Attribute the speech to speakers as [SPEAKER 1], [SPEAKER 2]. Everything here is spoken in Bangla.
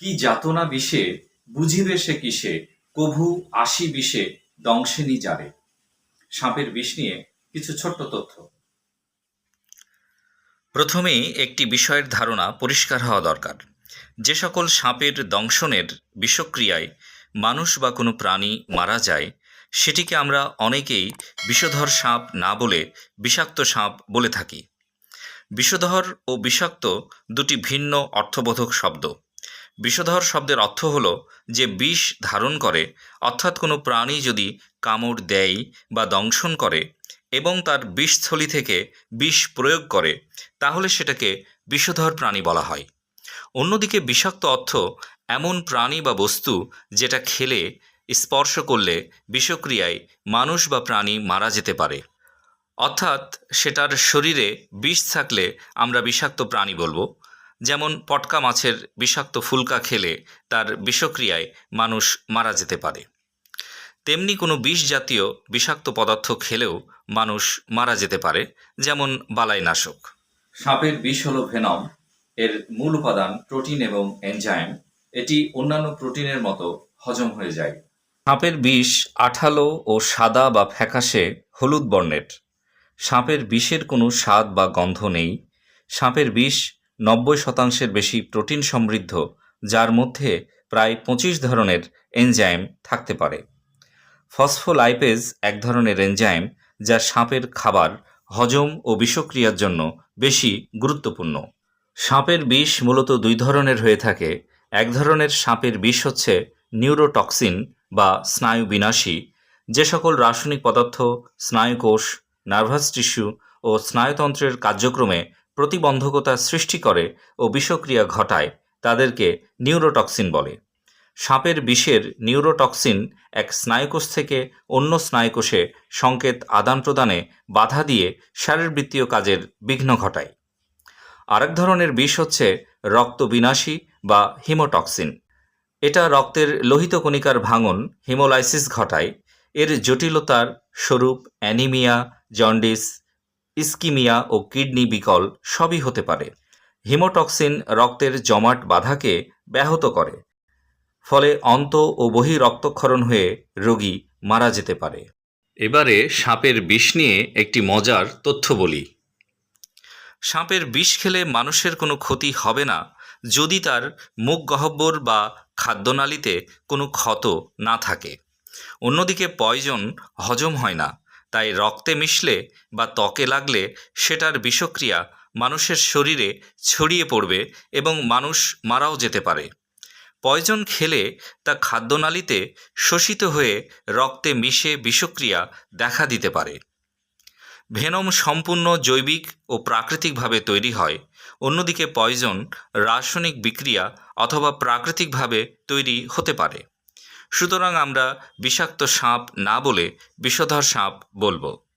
[SPEAKER 1] কি যাতনা বিষে, বুঝিবে সে কিসে, কভু আশি বিষে, দংশিনী যাবে। সাপের বিষ নিয়ে কিছু ছোট্ট তথ্য।
[SPEAKER 2] প্রথমেই একটি বিষয়ের ধারণা পরিষ্কার হওয়া দরকার। যে সকল সাপের দংশনের বিষক্রিয়ায় মানুষ বা কোনো প্রাণী মারা যায়, সেটিকে আমরা অনেকেই বিষধর সাপ না বলে বিষাক্ত সাপ বলে থাকি। বিষধর ও বিষাক্ত দুটি ভিন্ন অর্থবোধক শব্দ। বিষধর শব্দের অর্থ হল যে বিষ ধারণ করে, অর্থাৎ কোনো প্রাণী যদি কামড় দেয় বা দংশন করে এবং তার বিষস্থলী থেকে বিষ প্রয়োগ করে, তাহলে সেটাকে বিষধর প্রাণী বলা হয়। অন্যদিকে বিষাক্ত অর্থ এমন প্রাণী বা বস্তু যেটা খেলে, স্পর্শ করলে বিষক্রিয়ায় মানুষ বা প্রাণী মারা যেতে পারে। অর্থাৎ সেটার শরীরে বিষ থাকলে আমরা বিষাক্ত প্রাণী বলব। যেমন পটকা মাছের বিষাক্ত ফুলকা খেলে তার বিষক্রিয়ায় মানুষ মারা যেতে পারে। তেমনি কোনো বিষ জাতীয় বিষাক্ত পদার্থ খেলেও মানুষ মারা যেতে পারে যেমন বালাইনাশক।
[SPEAKER 1] সাপের বিষ হল ভেনম। এর মূল উপাদান প্রোটিন এবং এনজাইম। এটি অন্যান্য প্রোটিনের মতো হজম হয়ে যায়।
[SPEAKER 2] সাপের বিষ আঠালো ও সাদা বা ফ্যাকাশে হলুদ বর্ণের। সাপের বিষের কোনো স্বাদ বা গন্ধ নেই। সাপের বিষ নব্বই শতাংশের বেশি প্রোটিন সমৃদ্ধ, যার মধ্যে প্রায় পঁচিশ ধরনের এনজাইম থাকতে পারে। ফসফোলাইপেজ এক ধরনের এনজাইম, যা সাপের খাবার, হজম ও বিষক্রিয়ার জন্য বেশি গুরুত্বপূর্ণ। সাপের বিষ মূলত দুই ধরনের হয়ে থাকে। এক ধরনের সাপের বিষ হচ্ছে নিউরোটক্সিন বা স্নায়ু বিনাশী যে সকল রাসায়নিক পদার্থ, স্নায়ুকোষ, নার্ভাস টিস্যু ও স্নায়ুতন্ত্রের কার্যক্রমে প্রতিবন্ধকতা সৃষ্টি করে ও বিষক্রিয়া ঘটায়, তাদেরকে নিউরোটক্সিন বলে। সাপের বিষের নিউরোটক্সিন এক স্নায়ুকোষ থেকে অন্য স্নায়ুকোষে সংকেত আদান প্রদানে বাধা দিয়ে শারীরবৃত্তীয় কাজের বিঘ্ন ঘটায়। আরেক ধরনের বিষ হচ্ছে রক্ত বিনাশী বা হিমোটক্সিন। এটা রক্তের লোহিত কণিকার ভাঙন, হিমোলাইসিস ঘটায়। এর জটিলতার স্বরূপ অ্যানিমিয়া, জন্ডিস ইস্কিমিয়া ও কিডনি বিকল সবই হতে পারে। হিমোটক্সিন রক্তের জমাট বাধাকে ব্যাহত করে। ফলে অন্ত ও বহি রক্তক্ষরণ হয়ে রোগী মারা যেতে পারে। এবারে সাপের বিষ নিয়ে একটি মজার তথ্য বলি। সাপের বিষ খেলে মানুষের কোনো ক্ষতি হবে না যদি তার মুখ গহ্বর বা খাদ্যনালীতে কোনো ক্ষত না থাকে। অন্যদিকে পয়জন হজম হয় না। তাই রক্তে মিশলে বা ত্বকে লাগলে সেটার বিষক্রিয়া মানুষের শরীরে ছড়িয়ে পড়বে এবং মানুষ মারাও যেতে পারে। পয়জন খেলে তা খাদ্যনালীতে শোষিত হয়ে রক্তে মিশে বিষক্রিয়া দেখা দিতে পারে। ভেনম সম্পূর্ণ জৈবিক ও প্রাকৃতিকভাবে তৈরি হয়। অন্যদিকে পয়জন রাসায়নিক বিক্রিয়া অথবা প্রাকৃতিকভাবে তৈরি হতে পারে। সুতরাং আমরা বিষাক্ত সাপ না বলে বিষধর সাপ বলব।